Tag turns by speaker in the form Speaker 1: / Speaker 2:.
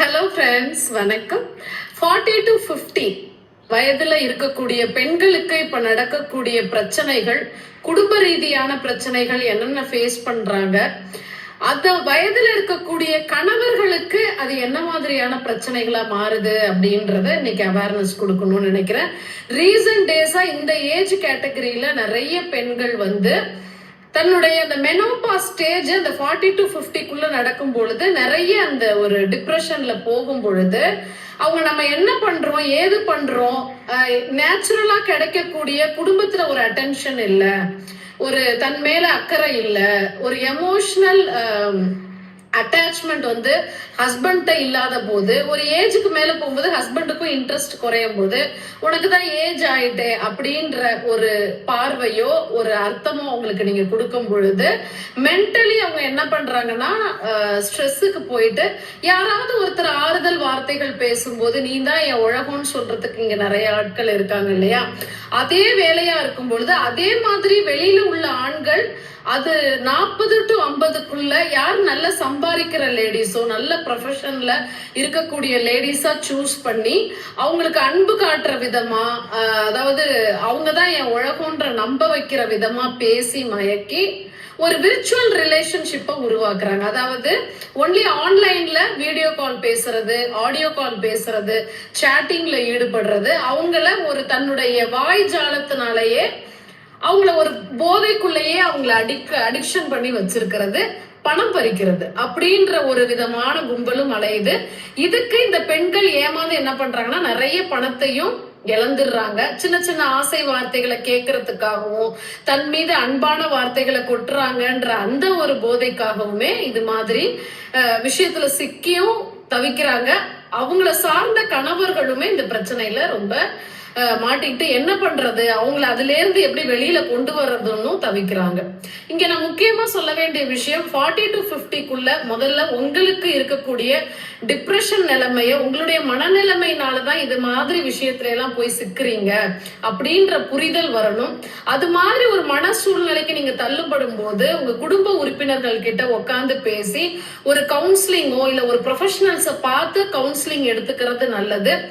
Speaker 1: Hello friends வணக்கம். Forty to fifty வயதில் இருக்கக்கூடிய பெண்களுக்கு இப்போ நடக்கக்கூடிய பிரச்சனைகள் குடும்ப ரீதியான பிரச்சனைகள் என்னென்ன ஃபேஸ் பண்ணுறாங்க அந்த வயதில் இருக்கக்கூடிய கணவர்களுக்கு அது என்ன மாதிரியான பிரச்சனைகளாக மாறுது அப்படின்றத இன்னைக்கு அவேர்னஸ் கொடுக்கணும்னு நினைக்கிறேன். ரீசன்ட் டேஸாக இந்த ஏஜ் கேட்டகரியில் நிறைய பெண்கள் வந்து தன்னுடைய அந்த மெனோபா ஸ்டேஜ் அந்த ஃபார்ட்டி டு ஃபிஃப்டிக்குள்ள நடக்கும் பொழுது நிறைய அந்த ஒரு டிப்ரெஷன்ல போகும் பொழுது அவங்க நம்ம என்ன பண்றோம் ஏது பண்றோம் நேச்சுரலா கிடைக்கக்கூடிய குடும்பத்துல ஒரு அட்டென்ஷன் இல்லை ஒரு தன் மேல அக்கறை இல்லை ஒரு எமோஷனல் அட்டாச்மெண்ட் வந்து ஹஸ்பண்ட இல்லாத போது ஒரு ஏஜுக்கு மேல போகும்போது ஹஸ்பண்டுக்கும் இன்ட்ரெஸ்ட் குறையும் போது உனக்கு தான் ஏஜ் ஆயிட்டே அப்படின்ற ஒரு பார்வையோ ஒரு அர்த்தமோ அவங்களுக்கு நீங்க கொடுக்கும் பொழுது மென்டலி அவங்க என்ன பண்றாங்கன்னா ஸ்ட்ரெஸ்ஸுக்கு போயிட்டு யாராவது ஒருத்தர் ஆறுதல் வார்த்தைகள் பேசும்போது நீ தான் என் உலகம்னு சொல்றதுக்கு இங்க நிறைய ஆட்கள் இருக்காங்க இல்லையா? அதே வேலையா இருக்கும் பொழுது அதே மாதிரி வெளியில உள்ள ஆண்கள் அது நாற்பது டு ஐம்பதுக்குள்ள யார் நல்ல சம்பாதிக்கிற லேடிஸோ நல்ல ப்ரொஃபஷன்ல இருக்கக்கூடிய லேடிஸா சூஸ் பண்ணி அவங்களுக்கு அன்பு காட்டுற விதமா அதாவது அவங்க தான் என் உலகம்ன்ற நம்ப வைக்கிற விதமா பேசி மயக்கி ஒரு விர்ச்சுவல் ரிலேஷன்ஷிப்பை உருவாக்குறாங்க. அதாவது ஒன்லி ஆன்லைன்ல வீடியோ கால் பேசுறது ஆடியோ கால் பேசுறது சேட்டிங்ல ஈடுபடுறது அவங்கள ஒரு தன்னுடைய வாய் ஜாலத்தினாலேயே அவங்கள ஒரு போதைக்குள்ளேயே அவங்கள அடிக்க அடிக்ஷன் பண்ணி வச்சிருக்கிறது பணம் பறிக்கிறது அப்படின்ற ஒரு விதமான கும்பலும் அலையுது. இதுக்கு இந்த பெண்கள் ஏமாந்து என்ன பண்றாங்கன்னா நிறைய பணத்தையும் இழந்துடுறாங்க. சின்ன சின்ன ஆசை வார்த்தைகளை கேட்கறதுக்காகவும் தன் மீது அன்பான வார்த்தைகளை கொட்டுறாங்கன்ற அந்த ஒரு போதைக்காகவுமே இது மாதிரி விஷயத்துல சிக்கியும் தவிக்கிறாங்க. அவங்கள சார்ந்த கணவர்களுமே இந்த பிரச்சனையில ரொம்ப மாட்டிக்கிட்டு என்ன பண்றது? அவங்கள அதுல இருந்து எப்படி வெளியில கொண்டு வர்றதுன்னு தவிக்கிறாங்க. இங்க நான் முக்கியமா சொல்ல வேண்டிய விஷயம் ஃபார்ட்டி டு ஃபிஃப்டிக்குள்ள முதல்ல உங்களுக்கு இருக்கக்கூடிய டிப்ரெஷன் நிலைமைய உங்களுடைய மனநிலைமையினாலதான் இது மாதிரி விஷயத்துல எல்லாம் போய் சிக்கிறீங்க அப்படின்ற புரிதல் வரணும். அது மாதிரி ஒரு மன சூழ்நிலைக்கு நீங்க தள்ளுபடும் போது உங்க குடும்ப உறுப்பினர்கள் கிட்ட உட்காந்து பேசி ஒரு கவுன்சிலிங்கோ இல்ல ஒரு ப்ரொஃபஷனல்ஸை பார்த்து கவுன்சிலிங் எடுத்துக்கிறது நல்லது.